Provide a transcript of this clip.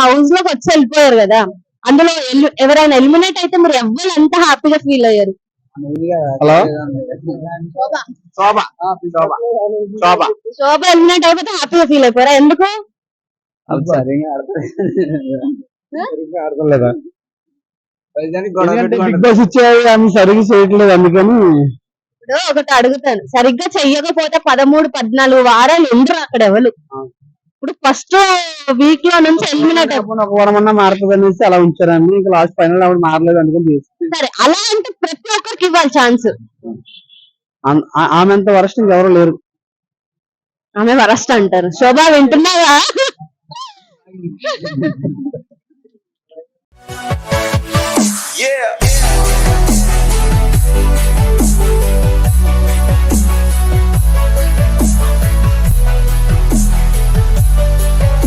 హౌస్లోకి వచ్చి వెళ్ళిపోయారు కదా. అందులో ఎవరైనా ఎలిమినేట్ అయితే మీరు ఎవ్వరు ఎంత హ్యాపీగా ఫీల్ అయ్యారు? హలో? శోభ. ఎలిమినేట్ అయిపోతే హ్యాపీగా ఫీల్ అయిపోయారా? ఎందుకు? సరిగ్గా చేయట్లేదు అందుకని. ఇప్పుడు ఒకటి అడుగుతాను. సరిగ్గా చెయ్యకపోతే పదమూడు పద్నాలుగు వారాలు ఉండరు అక్కడ ఎవరు. ఇప్పుడు ఫస్ట్ వీక్లో నుంచి ఎలిమినేట్ ఒక వారం అన్నా మారుతుంది అనేసి అలా ఉంచారండి. ఇంకా లాస్ట్ ఫైనల్ ఆవిడ మారలేదు అందుకని చేసి సరే అలా అంటే ప్రతి ఒక్కరికి ఇవ్వాలి ఛాన్స్. ఆమె- అంత వరస్ట్ ఇంకెవరు లేరు. ఆమె వరస్ట్ అంటారు. శోభ వింటున్నావా?